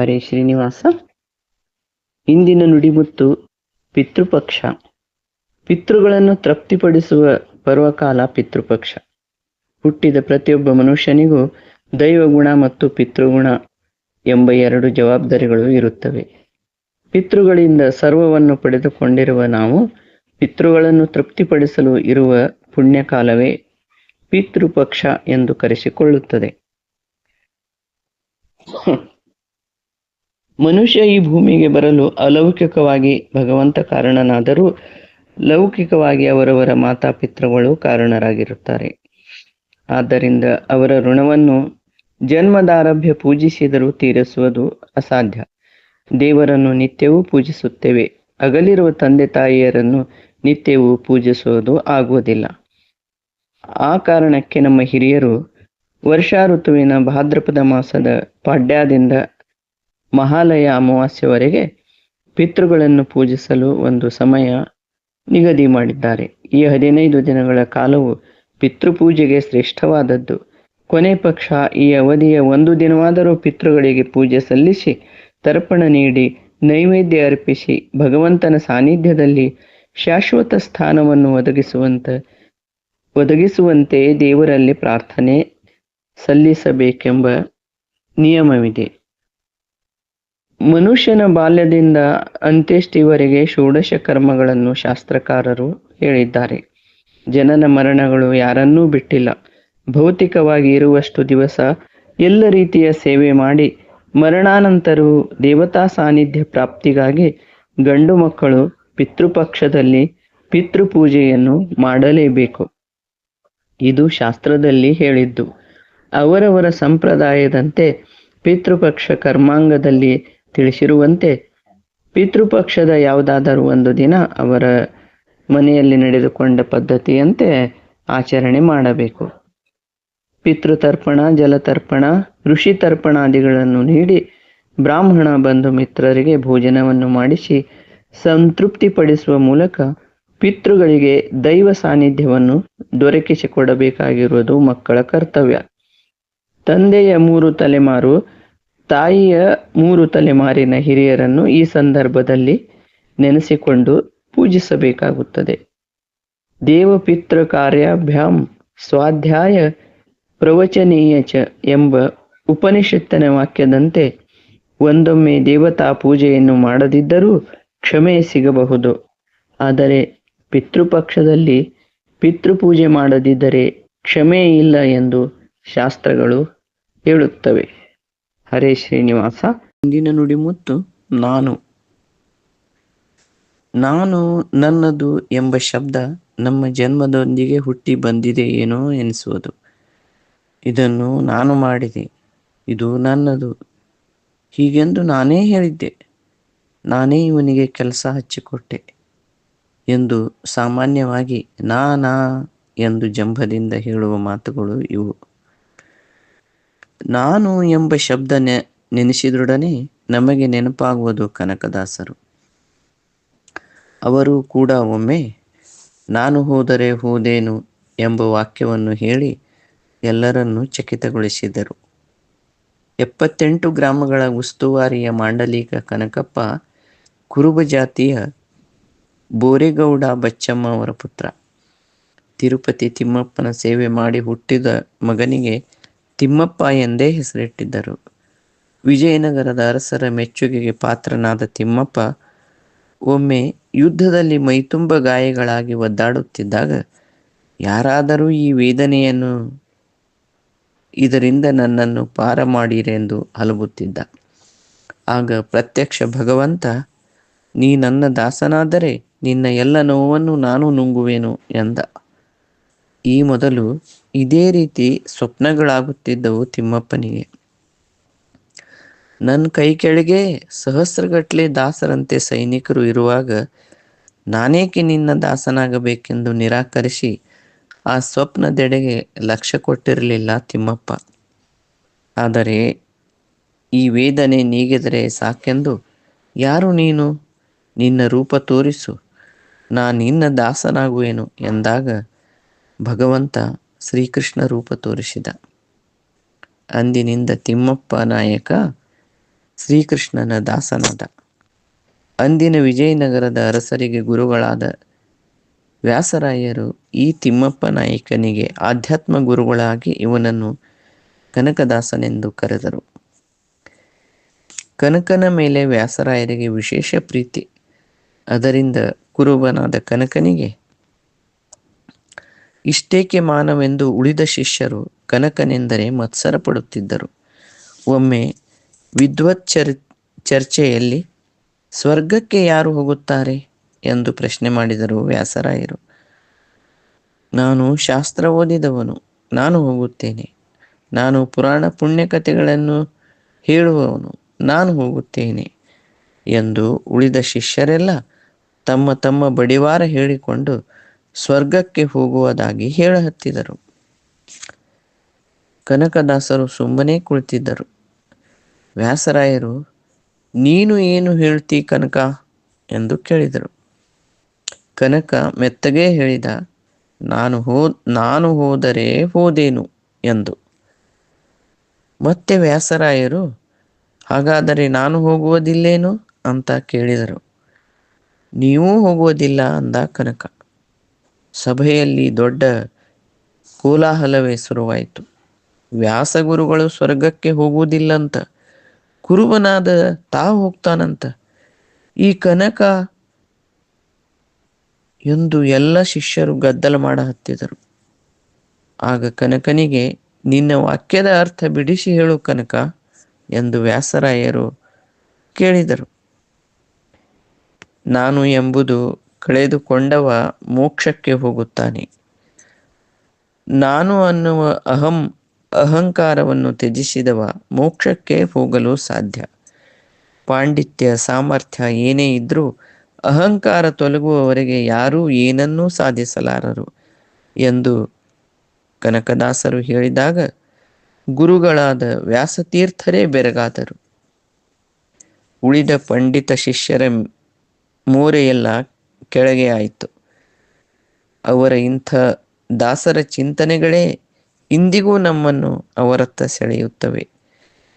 ಹರೇ ಶ್ರೀನಿವಾಸ ಇಂದಿನ ನುಡಿಮುತ್ತು ಪಿತೃಪಕ್ಷ. ಪಿತೃಗಳನ್ನು ತೃಪ್ತಿಪಡಿಸುವ ಪರ್ವಕಾಲ ಪಿತೃಪಕ್ಷ. ಹುಟ್ಟಿದ ಪ್ರತಿಯೊಬ್ಬ ಮನುಷ್ಯನಿಗೂ ದೈವಗುಣ ಮತ್ತು ಪಿತೃಗುಣ ಎಂಬ ಎರಡು ಜವಾಬ್ದಾರಿಗಳು ಇರುತ್ತವೆ. ಪಿತೃಗಳಿಂದ ಸರ್ವವನ್ನು ಪಡೆದುಕೊಂಡಿರುವ ನಾವು ಪಿತೃಗಳನ್ನು ತೃಪ್ತಿಪಡಿಸಲು ಇರುವ ಪುಣ್ಯಕಾಲವೇ ಪಿತೃಪಕ್ಷ ಎಂದು ಕರೆಸಿಕೊಳ್ಳುತ್ತದೆ. ಮನುಷ್ಯ ಈ ಭೂಮಿಗೆ ಬರಲು ಅಲೌಕಿಕವಾಗಿ ಭಗವಂತ ಕಾರಣನಾದರೂ ಲೌಕಿಕವಾಗಿ ಅವರವರ ಮಾತಾಪಿತೃಗಳು ಕಾರಣರಾಗಿರುತ್ತಾರೆ. ಆದ್ದರಿಂದ ಅವರ ಋಣವನ್ನು ಜನ್ಮದಾರಭ್ಯ ಪೂಜಿಸಿದರೂ ತೀರಿಸುವುದು ಅಸಾಧ್ಯ. ದೇವರನ್ನು ನಿತ್ಯವೂ ಪೂಜಿಸುತ್ತೇವೆ. ಅಗಲಿರುವ ತಂದೆ ತಾಯಿಯರನ್ನು ನಿತ್ಯವೂ ಪೂಜಿಸುವುದು ಆಗುವುದಿಲ್ಲ. ಆ ಕಾರಣಕ್ಕೆ ನಮ್ಮ ಹಿರಿಯರು ವರ್ಷಾ ಋತುವಿನ ಭಾದ್ರಪದ ಮಾಸದ ಪಾಡ್ಯದಿಂದ ಮಹಾಲಯ ಅಮಾವಾಸ್ಯವರೆಗೆ ಪಿತೃಗಳನ್ನು ಪೂಜಿಸಲು ಒಂದು ಸಮಯ ನಿಗದಿ ಮಾಡಿದ್ದಾರೆ. ಈ ಹದಿನೈದು ದಿನಗಳ ಕಾಲವು ಪಿತೃಪೂಜೆಗೆ ಶ್ರೇಷ್ಠವಾದದ್ದು. ಕೊನೆ ಪಕ್ಷ ಈ ಅವಧಿಯ ಒಂದು ದಿನವಾದರೂ ಪಿತೃಗಳಿಗೆ ಪೂಜೆ ಸಲ್ಲಿಸಿ ತರ್ಪಣ ನೀಡಿ ನೈವೇದ್ಯ ಅರ್ಪಿಸಿ ಭಗವಂತನ ಸಾನ್ನಿಧ್ಯದಲ್ಲಿ ಶಾಶ್ವತ ಸ್ಥಾನವನ್ನು ಒದಗಿಸುವಂತ ಒದಗಿಸುವಂತೆ ದೇವರಲ್ಲಿ ಪ್ರಾರ್ಥನೆ ಸಲ್ಲಿಸಬೇಕೆಂಬ ನಿಯಮವಿದೆ. ಮನುಷ್ಯನ ಬಾಲ್ಯದಿಂದ ಅಂತ್ಯಷ್ಟಿವರೆಗೆ ಷೋಡಶ ಕರ್ಮಗಳನ್ನು ಶಾಸ್ತ್ರಕಾರರು ಹೇಳಿದ್ದಾರೆ. ಜನನ ಮರಣಗಳು ಯಾರನ್ನೂ ಬಿಟ್ಟಿಲ್ಲ. ಭೌತಿಕವಾಗಿ ಇರುವಷ್ಟು ದಿವಸ ಎಲ್ಲ ರೀತಿಯ ಸೇವೆ ಮಾಡಿ ಮರಣಾನಂತರವೂ ದೇವತಾ ಸಾನ್ನಿಧ್ಯ ಪ್ರಾಪ್ತಿಗಾಗಿ ಗಂಡು ಮಕ್ಕಳು ಪಿತೃಪಕ್ಷದಲ್ಲಿ ಪಿತೃಪೂಜೆಯನ್ನು ಮಾಡಲೇಬೇಕು. ಇದು ಶಾಸ್ತ್ರದಲ್ಲಿ ಹೇಳಿದ್ದು. ಅವರವರ ಸಂಪ್ರದಾಯದಂತೆ ಪಿತೃಪಕ್ಷ ಕರ್ಮಾಂಗದಲ್ಲಿ ತಿಳಿಸಿರುವಂತೆ ಪಿತೃಪಕ್ಷದ ಯಾವುದಾದರೂ ಒಂದು ದಿನ ಅವರ ಮನೆಯಲ್ಲಿ ನಡೆದುಕೊಂಡ ಪದ್ಧತಿಯಂತೆ ಆಚರಣೆ ಮಾಡಬೇಕು. ಪಿತೃತರ್ಪಣ, ಜಲತರ್ಪಣ, ಋಷಿ ತರ್ಪಣಾದಿಗಳನ್ನು ನೀಡಿ ಬ್ರಾಹ್ಮಣ ಬಂಧು ಮಿತ್ರರಿಗೆ ಭೋಜನವನ್ನು ಮಾಡಿಸಿ ಸಂತೃಪ್ತಿಪಡಿಸುವ ಮೂಲಕ ಪಿತೃಗಳಿಗೆ ದೈವ ಸಾನ್ನಿಧ್ಯವನ್ನು ದೊರಕಿಸಿಕೊಡಬೇಕಾಗಿರುವುದು ಮಕ್ಕಳ ಕರ್ತವ್ಯ. ತಂದೆಯ ಮೂರು ತಲೆಮಾರು ತಾಯಿಯ ಮೂರು ತಲೆಮಾರಿನ ಹಿರಿಯರನ್ನು ಈ ಸಂದರ್ಭದಲ್ಲಿ ನೆನೆಸಿಕೊಂಡು ಪೂಜಿಸಬೇಕಾಗುತ್ತದೆ. ದೇವಪಿತೃ ಕಾರ್ಯಾಭ್ಯಾಂ ಸ್ವಾಧ್ಯಾಯ ಪ್ರವಚನೀಯ ಚ ಎಂಬ ಉಪನಿಷತ್ತಿನ ವಾಕ್ಯದಂತೆ ಒಂದೊಮ್ಮೆ ದೇವತಾ ಪೂಜೆಯನ್ನು ಮಾಡದಿದ್ದರೂ ಕ್ಷಮೆ ಸಿಗಬಹುದು. ಆದರೆ ಪಿತೃಪಕ್ಷದಲ್ಲಿ ಪಿತೃಪೂಜೆ ಮಾಡದಿದ್ದರೆ ಕ್ಷಮೆ ಇಲ್ಲ ಎಂದು ಶಾಸ್ತ್ರಗಳು ಹೇಳುತ್ತವೆ. ಹರೇ ಶ್ರೀನಿವಾಸ. ಇಂದಿನ ನುಡಿಮುತ್ತು ನಾನು. ನಾನು ನನ್ನದು ಎಂಬ ಶಬ್ದ ನಮ್ಮ ಜನ್ಮದೊಂದಿಗೆ ಹುಟ್ಟಿ ಬಂದಿದೆ ಏನೋ ಎನಿಸುವುದು. ಇದನ್ನು ನಾನು ಮಾಡಿದೆ, ಇದು ನನ್ನದು. ಹೀಗೆಂದು ನಾನೇ ಹೇಳಿದ್ದೆ, ನಾನೇ ಇವನಿಗೆ ಕೆಲಸ ಹಚ್ಚಿಕೊಟ್ಟೆ ಎಂದು ಸಾಮಾನ್ಯವಾಗಿ ನಾನಾ ಎಂದು ಜಂಭದಿಂದ ಹೇಳುವ ಮಾತುಗಳು ಇವು. ನಾನು ಎಂಬ ಶಬ್ದ ನೆ ನೆನೆಸಿದೊಡನೆ ನಮಗೆ ನೆನಪಾಗುವುದು ಕನಕದಾಸರು. ಅವರು ಕೂಡ ಒಮ್ಮೆ, ನಾನು ಹೋದರೆ ಹೋದೇನು? ಎಂಬ ವಾಕ್ಯವನ್ನು ಹೇಳಿ ಎಲ್ಲರನ್ನು ಚಕಿತಗೊಳಿಸಿದರು. ಎಪ್ಪತ್ತೆಂಟು ಗ್ರಾಮಗಳ ಉಸ್ತುವಾರಿಯ ಮಾಂಡಲಿಕ ಕನಕಪ್ಪ ಕುರುಬ ಜಾತಿಯ ಬೋರೆಗೌಡ ಬಚ್ಚಮ್ಮ ಅವರ ಪುತ್ರ. ತಿರುಪತಿ ತಿಮ್ಮಪ್ಪನ ಸೇವೆ ಮಾಡಿ ಹುಟ್ಟಿದ ಮಗನಿಗೆ ತಿಮ್ಮಪ್ಪ ಎಂದೇ ಹೆಸರಿಟ್ಟಿದ್ದರು. ವಿಜಯನಗರದ ಅರಸರ ಮೆಚ್ಚುಗೆಗೆ ಪಾತ್ರನಾದ ತಿಮ್ಮಪ್ಪ ಒಮ್ಮೆ ಯುದ್ಧದಲ್ಲಿ ಮೈತುಂಬ ಗಾಯಗಳಾಗಿ ಒದ್ದಾಡುತ್ತಿದ್ದಾಗ, ಯಾರಾದರೂ ಈ ವೇದನೆಯನ್ನು, ಇದರಿಂದ ನನ್ನನ್ನು ಪಾರ ಮಾಡಿರೆಂದು ಹಲಬುತ್ತಿದ್ದ. ಆಗ ಪ್ರತ್ಯಕ್ಷ ಭಗವಂತ, ನೀ ನನ್ನ ದಾಸನಾದರೆ ನಿನ್ನ ಎಲ್ಲ ನೋವನ್ನು ನಾನು ನುಂಗುವೆನು ಎಂದ. ಈ ಮೊದಲು ಇದೇ ರೀತಿ ಸ್ವಪ್ನಗಳಾಗುತ್ತಿದ್ದವು ತಿಮ್ಮಪ್ಪನಿಗೆ. ನನ್ನ ಕೈ ಕೆಳಗೆ ಸಹಸ್ರಗಟ್ಲೆ ದಾಸರಂತೆ ಸೈನಿಕರು ಇರುವಾಗ ನಾನೇಕೆ ನಿನ್ನ ದಾಸನಾಗಬೇಕೆಂದು ನಿರಾಕರಿಸಿ ಆ ಸ್ವಪ್ನದೆಡೆಗೆ ಲಕ್ಷ್ಯ ಕೊಟ್ಟಿರಲಿಲ್ಲ ತಿಮ್ಮಪ್ಪ. ಆದರೆ ಈ ವೇದನೆ ನೀಗಿದರೆ ಸಾಕೆಂದು ಯಾರು ನೀನು? ನಿನ್ನ ರೂಪ ತೋರಿಸು. ನಾ ನಿನ್ನ ದಾಸನಾಗುವೆನು ಎಂದಾಗ ಭಗವಂತ ಶ್ರೀಕೃಷ್ಣ ರೂಪ ತೋರಿಸಿದ. ಅಂದಿನಿಂದ ತಿಮ್ಮಪ್ಪ ನಾಯಕ ಶ್ರೀಕೃಷ್ಣನ ದಾಸನಾದ. ಅಂದಿನ ವಿಜಯನಗರದ ಅರಸರಿಗೆ ಗುರುಗಳಾದ ವ್ಯಾಸರಾಯರು ಈ ತಿಮ್ಮಪ್ಪ ನಾಯಕನಿಗೆ ಆಧ್ಯಾತ್ಮ ಗುರುಗಳಾಗಿ ಇವನನ್ನು ಕನಕದಾಸನೆಂದು ಕರೆದರು. ಕನಕನ ಮೇಲೆ ವ್ಯಾಸರಾಯರಿಗೆ ವಿಶೇಷ ಪ್ರೀತಿ. ಅದರಿಂದ ಕುರುಬನಾದ ಕನಕನಿಗೆ ಇಷ್ಟೇಕೆ ಮಾನವೆಂದು ಉಳಿದ ಶಿಷ್ಯರು ಕನಕನೆಂದರೆ ಮತ್ಸರ ಪಡುತ್ತಿದ್ದರು. ಒಮ್ಮೆ ವಿದ್ವತ್ ಚರ್ ಚರ್ಚೆಯಲ್ಲಿ, ಸ್ವರ್ಗಕ್ಕೆ ಯಾರು ಹೋಗುತ್ತಾರೆ? ಎಂದು ಪ್ರಶ್ನೆ ಮಾಡಿದರು ವ್ಯಾಸರಾಯರು. ನಾನು ಶಾಸ್ತ್ರ ಓದಿದವನು, ನಾನು ಹೋಗುತ್ತೇನೆ. ನಾನು ಪುರಾಣ ಪುಣ್ಯ ಕಥೆಗಳನ್ನು ಹೇಳುವವನು, ನಾನು ಹೋಗುತ್ತೇನೆ. ಎಂದು ಉಳಿದ ಶಿಷ್ಯರೆಲ್ಲ ತಮ್ಮ ತಮ್ಮ ಬಡಿವಾರ ಹೇಳಿಕೊಂಡು ಸ್ವರ್ಗಕ್ಕೆ ಹೋಗುವುದಾಗಿ ಹೇಳಹತ್ತಿದರು. ಕನಕದಾಸರು ಸುಮ್ಮನೆ ಕುಳಿತಿದ್ದರು. ವ್ಯಾಸರಾಯರು, ನೀನು ಏನು ಹೇಳ್ತಿ ಕನಕ? ಎಂದು ಕೇಳಿದರು. ಕನಕ ಮೆತ್ತಗೆ ಹೇಳಿದ, ನಾನು ಹೋ, ನಾನು ಹೋದರೆ ಹೋದೇನು, ಎಂದು. ಮತ್ತೆ ವ್ಯಾಸರಾಯರು, ಹಾಗಾದರೆ ನಾನು ಹೋಗುವುದಿಲ್ಲೇನು? ಅಂತ ಕೇಳಿದರು. ನೀವೂ ಹೋಗುವುದಿಲ್ಲ, ಅಂದ ಕನಕ. ಸಭೆಯಲ್ಲಿ ದೊಡ್ಡ ಕೋಲಾಹಲವೇ ಶುರುವಾಯಿತು. ವ್ಯಾಸಗುರುಗಳು ಸ್ವರ್ಗಕ್ಕೆ ಹೋಗುವುದಿಲ್ಲಂತ, ಕುರುಬನಾದ ತಾ ಹೋಗ್ತಾನಂತ. ಈ ಕನಕ ಎಂದು ಎಲ್ಲ ಶಿಷ್ಯರು ಗದ್ದಲ ಮಾಡ ಹತ್ತಿದರು. ಆಗ ಕನಕನಿಗೆ, ನಿನ್ನ ವಾಕ್ಯದ ಅರ್ಥ ಬಿಡಿಸಿ ಹೇಳು ಕನಕ ಎಂದು ವ್ಯಾಸರಾಯರು ಕೇಳಿದರು. ನಾನು ಎಂಬುದು ಕಳೆದುಕೊಂಡವ ಮೋಕ್ಷಕ್ಕೆ ಹೋಗುತ್ತಾನೆ. ನಾನು ಅನ್ನುವ ಅಹಂ, ಅಹಂಕಾರವನ್ನು ತ್ಯಜಿಸಿದವ ಮೋಕ್ಷಕ್ಕೆ ಹೋಗಲು ಸಾಧ್ಯ. ಪಾಂಡಿತ್ಯ ಸಾಮರ್ಥ್ಯ ಏನೇ ಇದ್ರೂ ಅಹಂಕಾರ ತೊಲಗುವವರೆಗೆ ಯಾರೂ ಏನನ್ನೂ ಸಾಧಿಸಲಾರರು ಎಂದು ಕನಕದಾಸರು ಹೇಳಿದಾಗ ಗುರುಗಳಾದ ವ್ಯಾಸತೀರ್ಥರೇ ಬೆರಗಾದರು. ಉಳಿದ ಪಂಡಿತ ಶಿಷ್ಯರ ಮೋರೆಯೆಲ್ಲ ಕೆಳಗೆ ಆಯಿತು. ಅವರ ಇಂಥ ದಾಸರ ಚಿಂತನೆಗಳೇ ಇಂದಿಗೂ ನಮ್ಮನ್ನು ಅವರತ್ತ ಸೆಳೆಯುತ್ತವೆ.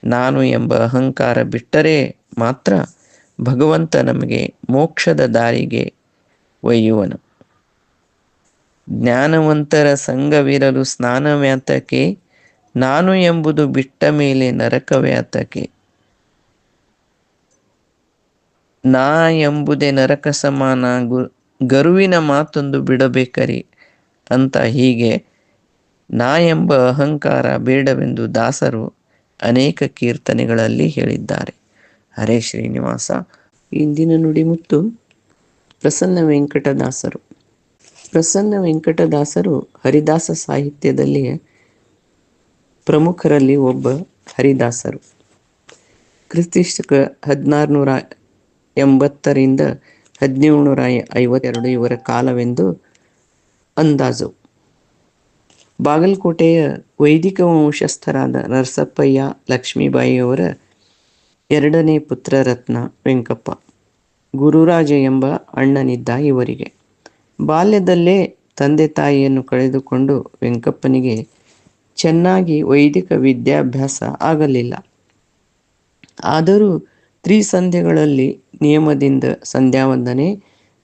ನಾನು ಎಂಬ ಅಹಂಕಾರ ಬಿಟ್ಟರೆ ಮಾತ್ರ ಭಗವಂತ ನಮಗೆ ಮೋಕ್ಷದ ದಾರಿಗೆ ಒಯ್ಯುವನು. ಜ್ಞಾನವಂತರ ಸಂಘವಿರಲು ಸ್ನಾನವ್ಯಾತಕೆ, ನಾನು ಎಂಬುದು ಬಿಟ್ಟ ಮೇಲೆ ನರಕ ನಾ ಎಂಬುದೇ ನರಕ ಸಮಾನ ಗು, ಗರುವಿನ ಮಾತೊಂದು ಬಿಡಬೇಕರಿ ಅಂತ ಹೀಗೆ ನಾ ಎಂಬ ಅಹಂಕಾರ ಬೇಡವೆಂದು ದಾಸರು ಅನೇಕ ಕೀರ್ತನೆಗಳಲ್ಲಿ ಹೇಳಿದ್ದಾರೆ. ಹರೇ ಶ್ರೀನಿವಾಸ. ಇಂದಿನ ನುಡಿಮುತ್ತು ಪ್ರಸನ್ನ ವೆಂಕಟದಾಸರು. ಪ್ರಸನ್ನ ವೆಂಕಟದಾಸರು ಹರಿದಾಸ ಸಾಹಿತ್ಯದಲ್ಲಿ ಪ್ರಮುಖರಲ್ಲಿ ಒಬ್ಬ ಹರಿದಾಸರು. ಕ್ರಿಸ್ತಿಸ್ತಕ ಹದಿನಾರುನೂರ ಎಂಬತ್ತರಿಂದ ಹದಿನೇಳು ನೂರ ಐವತ್ತೆರಡು ಇವರ ಕಾಲವೆಂದು ಅಂದಾಜು. ಬಾಗಲಕೋಟೆಯ ವೈದಿಕ ವಂಶಸ್ಥರಾದ ನರಸಪ್ಪಯ್ಯ, ಲಕ್ಷ್ಮೀಬಾಯಿಯವರ ಎರಡನೇ ಪುತ್ರ ರತ್ನ ವೆಂಕಪ್ಪ, ಗುರುರಾಜ ಎಂಬ ಅಣ್ಣನಿದ್ದ ಇವರಿಗೆ. ಬಾಲ್ಯದಲ್ಲೇ ತಂದೆ ತಾಯಿಯನ್ನು ಕಳೆದುಕೊಂಡು ವೆಂಕಪ್ಪನಿಗೆ ಚೆನ್ನಾಗಿ ವೈದಿಕ ವಿದ್ಯಾಭ್ಯಾಸ ಆಗಲಿಲ್ಲ. ಆದರೂ ತ್ರಿಸಂಧ್ಯೆಗಳಲ್ಲಿ ನಿಯಮದಿಂದ ಸಂಧ್ಯಾವಂದನೆ,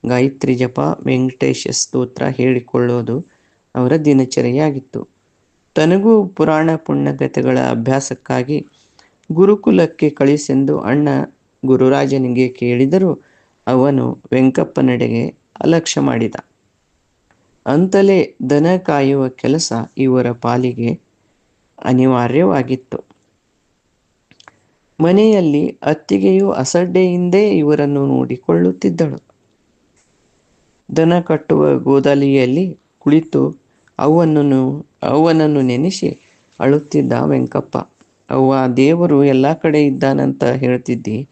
ಗಾಯತ್ರಿ ಜಪ, ವೆಂಕಟೇಶ ಸ್ತೋತ್ರ ಹೇಳಿಕೊಳ್ಳೋದು ಅವರ ದಿನಚರಿಯಾಗಿತ್ತು. ತನಗೂ ಪುರಾಣ ಪುಣ್ಯಕಥೆಗಳ ಅಭ್ಯಾಸಕ್ಕಾಗಿ ಗುರುಕುಲಕ್ಕೆ ಕಳಿಸೆಂದು ಅಣ್ಣ ಗುರುರಾಜನಿಗೆ ಕೇಳಿದರೂ ಅವನು ವೆಂಕಪ್ಪನೆಡೆಗೆ ಅಲಕ್ಷ್ಯ ಮಾಡಿದ. ಅಂತಲೇ ದನ ಕಾಯುವ ಕೆಲಸ ಇವರ ಪಾಲಿಗೆ ಅನಿವಾರ್ಯವಾಗಿತ್ತು. ಮನೆಯಲ್ಲಿ ಅತ್ತಿಗೆಯು ಅಸಡ್ಡೆಯಿಂದೇ ಇವರನ್ನು ನೋಡಿಕೊಳ್ಳುತ್ತಿದ್ದಳು. ದನ ಕಟ್ಟುವ ಗೋದಲಿಯಲ್ಲಿ ಕುಳಿತು ಅವನನ್ನು ಅವನನ್ನು ನೆನೆಸಿ ಅಳುತ್ತಿದ್ದ ವೆಂಕಪ್ಪ, ಅವ್ವ, ದೇವರು ಎಲ್ಲ ಕಡೆ ಇದ್ದಾನಂತ ಹೇಳ್ತಿದ್ದಿ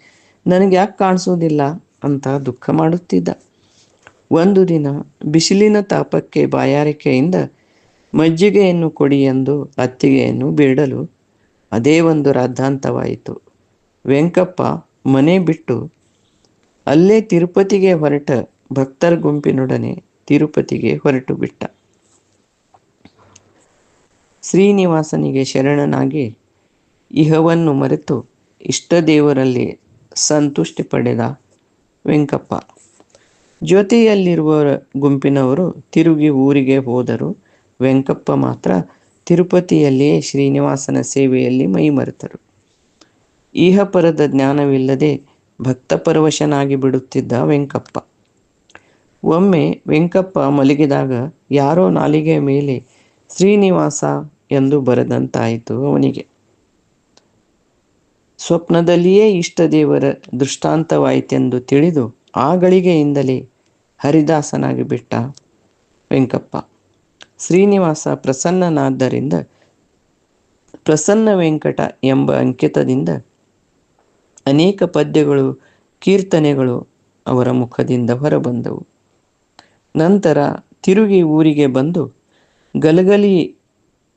ನನಗೆ ಯಾಕೆ ಕಾಣಿಸೋದಿಲ್ಲ ಅಂತ ದುಃಖ ಮಾಡುತ್ತಿದ್ದ. ಒಂದು ದಿನ ಬಿಸಿಲಿನ ತಾಪಕ್ಕೆ ಬಾಯಾರಿಕೆಯಿಂದ ಮಜ್ಜಿಗೆಯನ್ನು ಕೊಡಿ ಎಂದು ಅತ್ತಿಗೆಯನ್ನು ಬೇಡಲು ಅದೇ ಒಂದು ರಾದ್ಧಾಂತವಾಯಿತು. ವೆಂಕಪ್ಪ ಮನೆ ಬಿಟ್ಟು ಅಲ್ಲೇ ತಿರುಪತಿಗೆ ಹೊರಟ ಭಕ್ತರ ಗುಂಪಿನೊಡನೆ ತಿರುಪತಿಗೆ ಹೊರಟು ಬಿಟ್ಟ. ಶ್ರೀನಿವಾಸನಿಗೆ ಶರಣನಾಗಿ ಇಹವನ್ನು ಮರೆತು ಇಷ್ಟ ದೇವರಲ್ಲಿ ಸಂತುಷ್ಟಿ ಪಡೆದ ವೆಂಕಪ್ಪ. ಜೊತೆಯಲ್ಲಿರುವ ಗುಂಪಿನವರು ತಿರುಗಿ ಊರಿಗೆ ಹೋದರು. ವೆಂಕಪ್ಪ ಮಾತ್ರ ತಿರುಪತಿಯಲ್ಲಿಯೇ ಶ್ರೀನಿವಾಸನ ಸೇವೆಯಲ್ಲಿ ಮೈಮರೆತರು. ಈಹಪರದ ಜ್ಞಾನವಿಲ್ಲದೆ ಭಕ್ತಪರವಶನಾಗಿ ಬಿಡುತ್ತಿದ್ದ ವೆಂಕಪ್ಪ. ಒಮ್ಮೆ ವೆಂಕಪ್ಪ ಮಲಗಿದಾಗ ಯಾರೋ ನಾಲಿಗೆಯ ಮೇಲೆ, ಶ್ರೀನಿವಾಸ ಎಂದು ಬರೆದಂತಾಯಿತು ಅವನಿಗೆ. ಸ್ವಪ್ನದಲ್ಲಿಯೇ ಇಷ್ಟದೇವರ ದೃಷ್ಟಾಂತವಾಯಿತೆಂದು ತಿಳಿದು ಆ ಗಳಿಗೆಯಿಂದಲೇ ಹರಿದಾಸನಾಗಿ ಬಿಟ್ಟ ವೆಂಕಪ್ಪ. ಶ್ರೀನಿವಾಸ ಪ್ರಸನ್ನನಾದ್ದರಿಂದ ಪ್ರಸನ್ನ ವೆಂಕಟ ಎಂಬ ಅಂಕಿತದಿಂದ ಅನೇಕ ಪದ್ಯಗಳು, ಕೀರ್ತನೆಗಳು ಅವರ ಮುಖದಿಂದ ಹೊರಬಂದವು. ನಂತರ ತಿರುಗಿ ಊರಿಗೆ ಬಂದು ಗಲಗಲಿ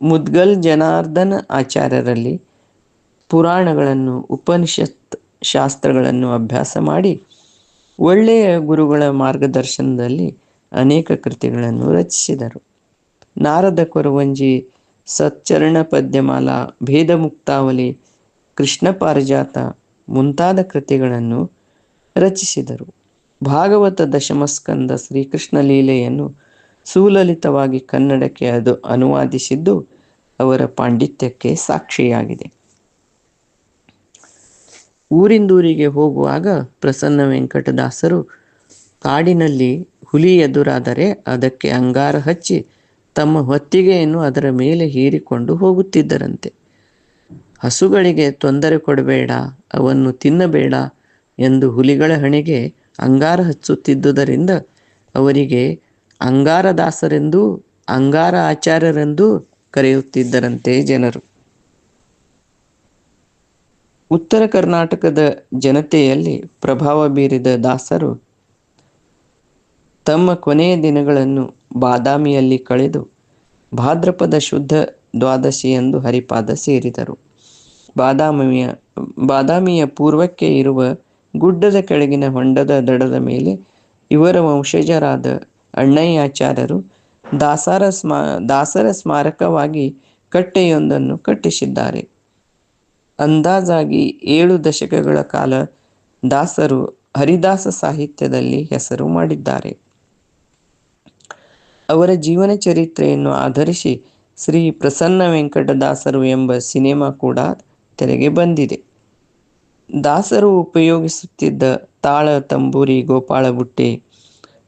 ಮುದ್ಗಲ್ ಜನಾರ್ದನ ಆಚಾರ್ಯರಲ್ಲಿ ಪುರಾಣಗಳನ್ನು, ಉಪನಿಷತ್ ಶಾಸ್ತ್ರಗಳನ್ನು ಅಭ್ಯಾಸ ಮಾಡಿ ಒಳ್ಳೆಯ ಗುರುಗಳ ಮಾರ್ಗದರ್ಶನದಲ್ಲಿ ಅನೇಕ ಕೃತಿಗಳನ್ನು ರಚಿಸಿದರು. ನಾರದ ಕೊರವಂಜಿ, ಸಚ್ಚರಣ ಪದ್ಯಮಾಲ, ಭೇದ ಮುಕ್ತಾವಲಿ, ಕೃಷ್ಣ ಪಾರಿಜಾತ ಮುಂತಾದ ಕೃತಿಗಳನ್ನು ರಚಿಸಿದರು. ಭಾಗವತ ದಶಮಸ್ಕಂದ ಶ್ರೀಕೃಷ್ಣ ಲೀಲೆಯನ್ನು ಸುಲಲಿತವಾಗಿ ಕನ್ನಡಕ್ಕೆ ಅದು ಅನುವಾದಿಸಿದ್ದು ಅವರ ಪಾಂಡಿತ್ಯಕ್ಕೆ ಸಾಕ್ಷಿಯಾಗಿದೆ. ಊರಿಂದೂರಿಗೆ ಹೋಗುವಾಗ ಪ್ರಸನ್ನ ವೆಂಕಟದಾಸರು ಕಾಡಿನಲ್ಲಿ ಹುಲಿ ಎದುರಾದರೆ ಅದಕ್ಕೆ ಅಂಗಾರ ಹಚ್ಚಿ ತಮ್ಮ ಹೊತ್ತಿಗೆಯನ್ನು ಅದರ ಮೇಲೆ ಹೀರಿಕೊಂಡು ಹೋಗುತ್ತಿದ್ದರಂತೆ. ಹಸುಗಳಿಗೆ ತೊಂದರೆ ಕೊಡಬೇಡ, ಅವನ್ನು ತಿನ್ನಬೇಡ ಎಂದು ಹುಲಿಗಳ ಹಣೆಗೆ ಅಂಗಾರ ಹಚ್ಚುತ್ತಿದ್ದುದರಿಂದ ಅವರಿಗೆ ಅಂಗಾರದಾಸರೆಂದೂ ಅಂಗಾರ ಆಚಾರ್ಯರೆಂದೂ ಕರೆಯುತ್ತಿದ್ದರಂತೆ ಜನರು. ಉತ್ತರ ಕರ್ನಾಟಕದ ಜನತೆಯಲ್ಲಿ ಪ್ರಭಾವ ಬೀರಿದ ದಾಸರು ತಮ್ಮ ಕೊನೆಯ ದಿನಗಳನ್ನು ಬಾದಾಮಿಯಲ್ಲಿ ಕಳೆದು ಭಾದ್ರಪದ ಶುದ್ಧ ದ್ವಾದಶಿಯಂದು ಹರಿಪಾದ ಸೇರಿದರು. ಬಾದಾಮಿಯ ಬಾದಾಮಿಯ ಪೂರ್ವಕ್ಕೆ ಇರುವ ಗುಡ್ಡದ ಕೆಳಗಿನ ಹೊಂಡದ ದಡದ ಮೇಲೆ ಇವರ ವಂಶಜರಾದ ಅಣ್ಣಯ್ಯಾಚಾರ್ಯರು ದಾಸರ ಸ್ಮಾ, ದಾಸರ ಸ್ಮಾರಕವಾಗಿ ಕಟ್ಟೆಯೊಂದನ್ನು ಕಟ್ಟಿಸಿದ್ದಾರೆ. ಅಂದಾಜಾಗಿ ಏಳು ದಶಕಗಳ ಕಾಲ ದಾಸರು ಹರಿದಾಸ ಸಾಹಿತ್ಯದಲ್ಲಿ ಹೆಸರು ಮಾಡಿದ್ದಾರೆ. ಅವರ ಜೀವನ ಚರಿತ್ರೆಯನ್ನು ಆಧರಿಸಿ ಶ್ರೀ ಪ್ರಸನ್ನ ವೆಂಕಟದಾಸರು ಎಂಬ ಸಿನಿಮಾ ಕೂಡ ತೆರೆಗೆ ಬಂದಿದೆ. ದಾಸರು ಉಪಯೋಗಿಸುತ್ತಿದ್ದ ತಾಳ ತಂಬೂರಿ ಗೋಪಾಳ ಬುಟ್ಟೆ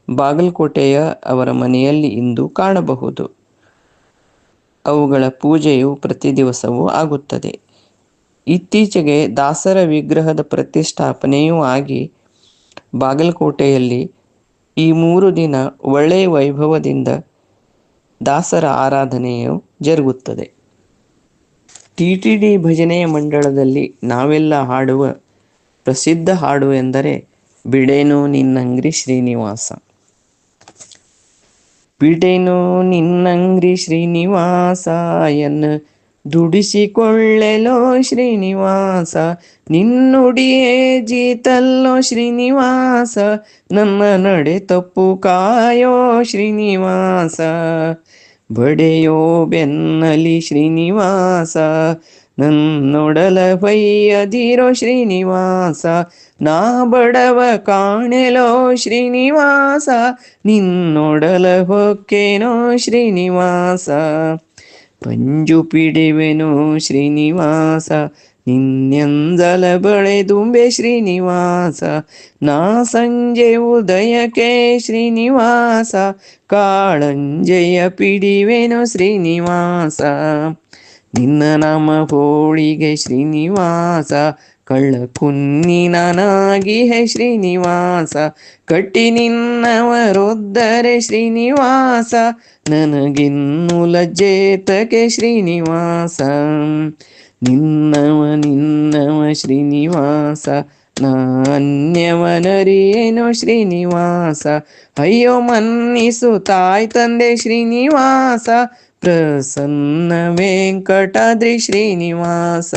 ಬಾಗಲಕೋಟೆಯ ಅವರ ಮನೆಯಲ್ಲಿ ಇಂದು ಕಾಣಬಹುದು. ಅವುಗಳ ಪೂಜೆಯು ಪ್ರತಿ ದಿವಸವೂ ಆಗುತ್ತದೆ. ಇತ್ತೀಚೆಗೆ ದಾಸರ ವಿಗ್ರಹದ ಪ್ರತಿಷ್ಠಾಪನೆಯೂ ಆಗಿ ಬಾಗಲಕೋಟೆಯಲ್ಲಿ ಈ ಮೂರು ದಿನ ಒಳ್ಳೆಯ ವೈಭವದಿಂದ ದಾಸರ ಆರಾಧನೆಯು ಜರುಗುತ್ತದೆ. ಟಿ ಟಿ ಡಿ ಭಜನೆಯ ಮಂಡಳದಲ್ಲಿ ನಾವೆಲ್ಲ ಹಾಡುವ ಪ್ರಸಿದ್ಧ ಹಾಡು ಎಂದರೆ ಬಿಡೇನು ನಿನ್ನಂಗ್ರಿ ಶ್ರೀನಿವಾಸ. ಬಿಡೇನು ನಿನ್ನಂಗ್ರಿ ಶ್ರೀನಿವಾಸ ಎನ್ನ ದುಡಿಸಿಕೊಳ್ಳೆಲೋ ಶ್ರೀನಿವಾಸ. ನಿನ್ನುಡಿಯೇ ಜೀತಲ್ಲೋ ಶ್ರೀನಿವಾಸ. ನನ್ನ ನಡೆ ತಪ್ಪು ಕಾಯೋ ಶ್ರೀನಿವಾಸ. ಬಡೆಯೋ ಬೆನ್ನಲಿ ಶ್ರೀನಿವಾಸ, ನನ್ನೊಡಲ ಬೈಯದಿರೋ ಶ್ರೀನಿವಾಸ, ನಾ ಬಡವ ಕಾಣೆಲೋ ಶ್ರೀನಿವಾಸ, ನಿನ್ನೊಡಲ ಹೊಕ್ಕೇನೋ ಶ್ರೀನಿವಾಸ. ಪಂಜು ಪಿಡಿವೆನೋ ಶ್ರೀನಿವಾಸ ನಿನ್ನೆಂದಲ ಬಳೆದುಂಬೆ ಶ್ರೀನಿವಾಸ? ನಾ ಸಂಜೆ ಉದಯಕ್ಕೆ ಶ್ರೀನಿವಾಸ. ಕಾಳಂಜೆಯ ಪಿಡಿವೆನು ಶ್ರೀನಿವಾಸ? ನಿನ್ನ ನಮ್ಮ ಹೋಳಿಗೆ ಶ್ರೀನಿವಾಸ. ಕಳ್ಳ ಕುನ್ನಿನನಾಗಿ ಹೇ ಶ್ರೀನಿವಾಸ. ಕಟ್ಟಿ ನಿನ್ನವರೊದ್ದರೆ ಶ್ರೀನಿವಾಸ. ನನಗಿನ್ನು ಲಜ್ಜೇತಕ್ಕೆ ಶ್ರೀನಿವಾಸ. ನಿನ್ನವ ನಿನ್ನವ ಶ್ರೀನಿವಾಸ ನಾನ್ಯವನರಿಯೇನೋ ಶ್ರೀನಿವಾಸ? ಅಯ್ಯೋ ಮನ್ನಿಸು ತಾಯ್ ತಂದೆ ಶ್ರೀನಿವಾಸ, ಪ್ರಸನ್ನ ವೆಂಕಟಾದ್ರಿ ಶ್ರೀನಿವಾಸ.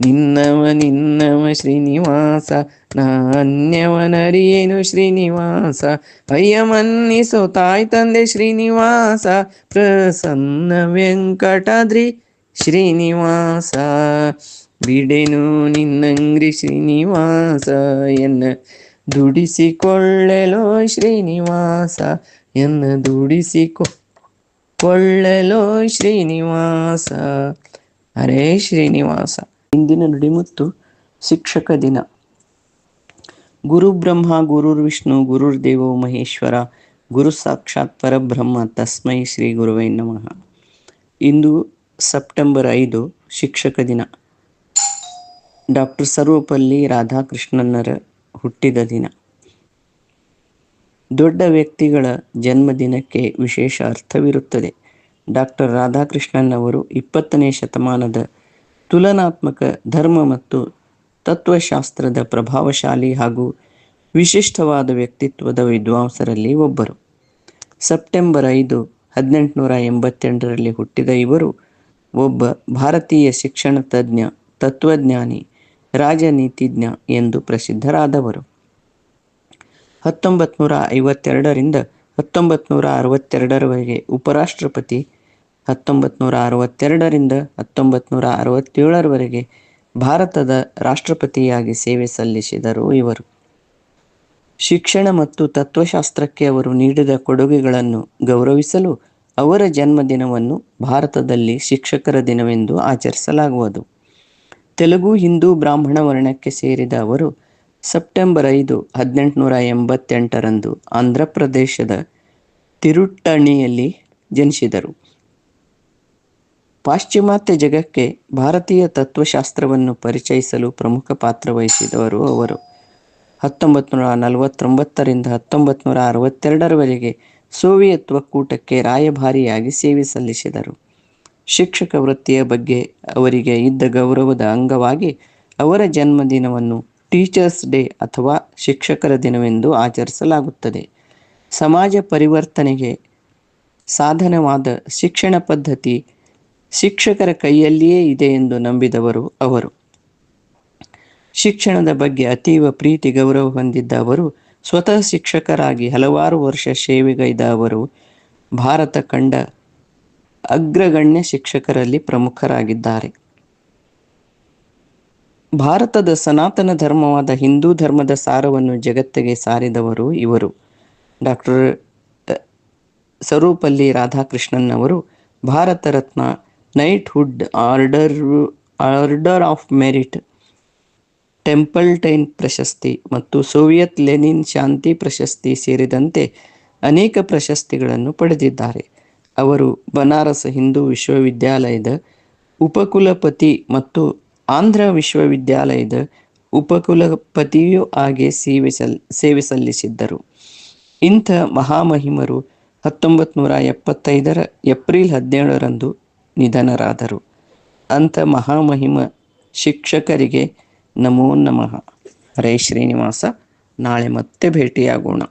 ನಿನ್ನವ ನಿನ್ನವ ಶ್ರೀನಿವಾಸ ನಾನ್ಯವನರಿಯೇನು ಶ್ರೀನಿವಾಸ? ಅಯ್ಯ ಮನ್ನಿಸು ತಾಯ್ ತಂದೆ ಶ್ರೀನಿವಾಸ, ಪ್ರಸನ್ನ ವೆಂಕಟಾದ್ರಿ ಶ್ರೀನಿವಾಸ, ಬಿಡೆನು ನಿನ್ನಂಗ್ರಿ ಶ್ರೀನಿವಾಸ, ಎನ್ನ ದುಡಿಸಿಕೊಳ್ಳಲೋ ಶ್ರೀನಿವಾಸ, ಎನ್ನ ದುಡಿಸಿಕೊ ಕೊಳ್ಳಲೋ ಶ್ರೀನಿವಾಸ. ಅರೇ ಶ್ರೀನಿವಾಸ. ಇಂದಿನ ನುಡಿಮುತ್ತು ಶಿಕ್ಷಕ ದಿನ. ಗುರು ಬ್ರಹ್ಮ ಗುರುರ್ ವಿಷ್ಣು ಗುರುರ್ ದೇವೋ ಮಹೇಶ್ವರ, ಗುರು ಸಾಕ್ಷಾತ್ ಪರಬ್ರಹ್ಮ, ತಸ್ಮೈ ಶ್ರೀ ಗುರುವೈ ನಮಃ. ಇಂದು ಸೆಪ್ಟೆಂಬರ್ ಐದು, ಶಿಕ್ಷಕ ದಿನ. ಡಾಕ್ಟರ್ ಸರ್ವಪಲ್ಲಿ ರಾಧಾಕೃಷ್ಣನ್ನರ ಹುಟ್ಟಿದ ದಿನ. ದೊಡ್ಡ ವ್ಯಕ್ತಿಗಳ ಜನ್ಮದಿನಕ್ಕೆ ವಿಶೇಷ ಅರ್ಥವಿರುತ್ತದೆ. ಡಾಕ್ಟರ್ ರಾಧಾಕೃಷ್ಣನ್ ಅವರು ಇಪ್ಪತ್ತನೇ ಶತಮಾನದ ತುಲನಾತ್ಮಕ ಧರ್ಮ ಮತ್ತು ತತ್ವಶಾಸ್ತ್ರದ ಪ್ರಭಾವಶಾಲಿ ಹಾಗೂ ವಿಶಿಷ್ಟವಾದ ವ್ಯಕ್ತಿತ್ವದ ವಿದ್ವಾಂಸರಲ್ಲಿ ಒಬ್ಬರು. ಸೆಪ್ಟೆಂಬರ್ ಐದು, ಹದಿನೆಂಟುನೂರ ಎಂಬತ್ತೆಂಟರಲ್ಲಿ ಹುಟ್ಟಿದ ಇವರು ಒಬ್ಬ ಭಾರತೀಯ ಶಿಕ್ಷಣ ತಜ್ಞ, ತತ್ವಜ್ಞಾನಿ, ರಾಜನೀತಿಜ್ಞ ಎಂದು ಪ್ರಸಿದ್ಧರಾದವರು. ಹತ್ತೊಂಬತ್ತು ನೂರ ಐವತ್ತೆರಡರಿಂದ ಹತ್ತೊಂಬತ್ತು ನೂರ ಅರವತ್ತೆರಡರವರೆಗೆ ಉಪರಾಷ್ಟ್ರಪತಿ ಹತ್ತೊಂಬತ್ತು ನೂರ ಅರವತ್ತೆರಡರಿಂದ ಹತ್ತೊಂಬತ್ತು ನೂರ ಅರವತ್ತೇಳರವರೆಗೆ ಭಾರತದ ರಾಷ್ಟ್ರಪತಿಯಾಗಿ ಸೇವೆ ಸಲ್ಲಿಸಿದರು ಇವರು. ಶಿಕ್ಷಣ ಮತ್ತು ತತ್ವಶಾಸ್ತ್ರಕ್ಕೆ ಅವರು ನೀಡಿದ ಕೊಡುಗೆಗಳನ್ನು ಗೌರವಿಸಲು ಅವರ ಜನ್ಮದಿನವನ್ನು ಭಾರತದಲ್ಲಿ ಶಿಕ್ಷಕರ ದಿನವೆಂದು ಆಚರಿಸಲಾಗುವುದು. ತೆಲುಗು, ಹಿಂದೂ, ಬ್ರಾಹ್ಮಣ ವರ್ಣಕ್ಕೆ ಸೇರಿದ ಅವರು ಸೆಪ್ಟೆಂಬರ್ ಐದು, ಹದಿನೆಂಟುನೂರ ಎಂಬತ್ತೆಂಟರಂದು ಆಂಧ್ರ ಪ್ರದೇಶದ ತಿರುಟ್ಟಣಿಯಲ್ಲಿ ಜನಿಸಿದರು. ಪಾಶ್ಚಿಮಾತ್ಯ ಜಗಕ್ಕೆ ಭಾರತೀಯ ತತ್ವಶಾಸ್ತ್ರವನ್ನು ಪರಿಚಯಿಸಲು ಪ್ರಮುಖ ಪಾತ್ರ ವಹಿಸಿದವರು ಅವರು. ಹತ್ತೊಂಬತ್ತು ನೂರ ನಲವತ್ತೊಂಬತ್ತರಿಂದ ಹತ್ತೊಂಬತ್ತು ನೂರ ಅರವತ್ತೆರಡರವರೆಗೆ ಸೋವಿಯತ್ ಒಕ್ಕೂಟಕ್ಕೆ ರಾಯಭಾರಿಯಾಗಿ ಸೇವೆ ಸಲ್ಲಿಸಿದರು. ಶಿಕ್ಷಕ ವೃತ್ತಿಯ ಬಗ್ಗೆ ಅವರಿಗೆ ಇದ್ದ ಗೌರವದ ಅಂಗವಾಗಿ ಅವರ ಜನ್ಮದಿನವನ್ನು ಟೀಚರ್ಸ್ ಡೇ ಅಥವಾ ಶಿಕ್ಷಕರ ದಿನವೆಂದು ಆಚರಿಸಲಾಗುತ್ತದೆ. ಸಮಾಜ ಪರಿವರ್ತನೆಗೆ ಸಾಧನವಾದ ಶಿಕ್ಷಣ ಪದ್ಧತಿ ಶಿಕ್ಷಕರ ಕೈಯಲ್ಲಿಯೇ ಇದೆ ಎಂದು ನಂಬಿದವರು ಅವರು. ಶಿಕ್ಷಣದ ಬಗ್ಗೆ ಅತೀವ ಪ್ರೀತಿ ಗೌರವ ಹೊಂದಿದ್ದ ಅವರು ಸ್ವತಃ ಶಿಕ್ಷಕರಾಗಿ ಹಲವಾರು ವರ್ಷ ಸೇವೆಗೈದ ಅವರು ಭಾರತ ಕಂಡ ಅಗ್ರಗಣ್ಯ ಶಿಕ್ಷಕರಲ್ಲಿ ಪ್ರಮುಖರಾಗಿದ್ದಾರೆ. ಭಾರತದ ಸನಾತನ ಧರ್ಮವಾದ ಹಿಂದೂ ಧರ್ಮದ ಸಾರವನ್ನು ಜಗತ್ತಿಗೆ ಸಾರಿದವರು ಇವರು. ಡಾಕ್ಟರ್ ಸ್ವರೂಪಲ್ಲಿ ರಾಧಾಕೃಷ್ಣನ್ ಅವರು Bharat Ratna knighthood order order of merit Templeton ಪ್ರಶಸ್ತಿ ಮತ್ತು ಸೋವಿಯತ್ ಲೆನಿನ್ ಶಾಂತಿ ಪ್ರಶಸ್ತಿ ಸೇರಿದಂತೆ ಅನೇಕ ಪ್ರಶಸ್ತಿಗಳನ್ನು ಪಡೆದಿದ್ದಾರೆ. ಅವರು ಬನಾರಸ್ ಹಿಂದೂ ವಿಶ್ವವಿದ್ಯಾಲಯದ ಉಪಕುಲಪತಿ ಮತ್ತು ಆಂಧ್ರ ವಿಶ್ವವಿದ್ಯಾಲಯದ ಉಪಕುಲಪತಿಯೂ ಆಗಿ ಸೇವೆ ಸಲ್ ಸೇವೆ ಸಲ್ಲಿಸಿದ್ದರು ಇಂಥ ಮಹಾಮಹಿಮರು ಹತ್ತೊಂಬತ್ತು ನೂರ ಎಪ್ಪತ್ತೈದರ ಏಪ್ರಿಲ್ ಹದಿನೇಳರಂದು ನಿಧನರಾದರು. ಅಂಥ ಮಹಾಮಹಿಮ ಶಿಕ್ಷಕರಿಗೆ ನಮೋ ನಮಃ. ಹರೇ ಶ್ರೀನಿವಾಸ ನಾಳೆ ಮತ್ತೆ ಭೇಟಿಯಾಗೋಣ.